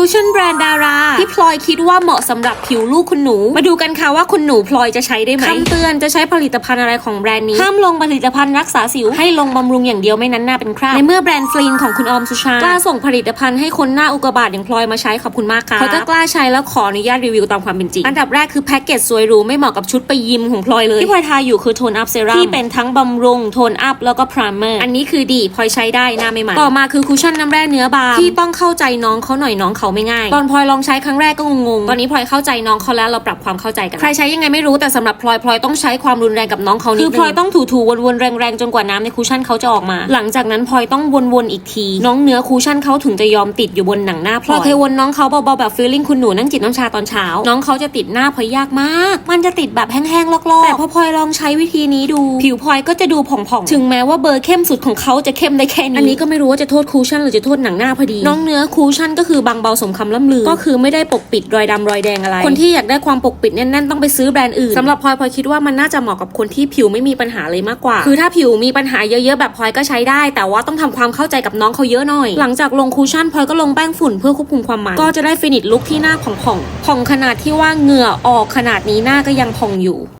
คูชั่นแบรนด์ดารา ที่พลอยคิดว่าเหมาะสำหรับผิวลูกคุณหนู มาดูกันค่ะว่าคุณหนูพลอยจะใช้ได้ไหมคำเตือนจะใช้ผลิตภัณฑ์อะไรของแบรนด์นี้ ห้ามลงผลิตภัณฑ์รักษาสิว ให้ลงบำรุงอย่างเดียวไม่นั้นหน้าเป็นคราบในเมื่อแบรนด์ฟลีนของคุณออมสุชากล้าส่งผลิตภัณฑ์ให้คนหน้าอุกกาบาตอย่างพลอยมาใช้ขอบคุณมากค่ะพลอยก็กล้าใช้แล้วขออนุญาตรีวิวตามความเป็นจริงอันดับแรกคือแพ็กเกจสวยหรูไม่เหมาะกับชุดไปยิมของพลอยเลยที่พลอยทาอยู่คือโทนอัพเซรั่มที่เป็นทั้งบำรุงโทนอัพแล้วก็พรามเมอร์อันนี้คือดีพลอยใช้ได้หน้าไม่มันต่อมาคือคุชชั่นน้ำแร่เนื้อบางที่ต้องเข้าใจน้องเขาหน่อยน้องเขาไม่ง่ายตอนพลอยลองใช้ครั้งแรกก็งงๆตอนนี้พลอยเข้าใจน้องเขาแล้วเราปรับความเข้าใจกันใครใช้ยังไงไม่รู้แต่สำหรับพลอยพลอยต้องใช้ความรุนแรงกับน้องเขานิดนึงคือพลอยต้องถูๆวนๆแรงๆจนกว่าน้ำในคุชชั่นเขาจะออกมา หลังจากนั้นพลอยต้องวนๆอีกที น้องเนื้อคุชชั่นเขาถึงจะยอมติดอยู่บนหนังหน้าพลอยเคยวนน้องเขาเบาๆแบบฟีลลิ่งคุณหนูนั่งจิบน้ำชาตอนเช้า น้องเขาจะติดหน้าพลอยยากมาก มันจะติดแบบแห้งๆลอกๆแต่พอพลอยลองใช้วิธีนี้ดู ผิวพลอยก็จะดูผ่องๆถึงแม้ว่าเบอร์เข้มสุดของเขาจะเข้มได้แค่นี้อันนี้ก็ไม่รู้ว่าจะโทษคูชั่นหรือจะโทษหนังหน้าพอดี น้องเนื้อคูชั่นก็คือบางเบาสมคำล่ำลือ ก็คือไม่ได้ปกปิดรอยดำรอยแดงอะไร คนที่อยากได้ความปกปิดแน่นๆต้องไปซื้อแบรนด์อื่นสำหรับพลอยพลอยคิดว่ามันน่าจะเหมาะกับคนที่ผิวไม่มีปัญหาเลยมากกว่า คือถ้าผิวมีปัญหาเยอะๆแบบพลอยก็ใช้ได้ แต่ว่าต้องทำความเข้าใจกับน้องเขาเยอะหน่อย หลังจากลงคูชั่นพลอยก็ลงแป้งฝุ่นเพื่อควบคุมความมันก็จะได้ฟินิชลุคที่หน้าผ่องๆผ่องขนาดที่ว่าเหงื่อออกขนาดนี้หน้าก็ยังผ่องอยู่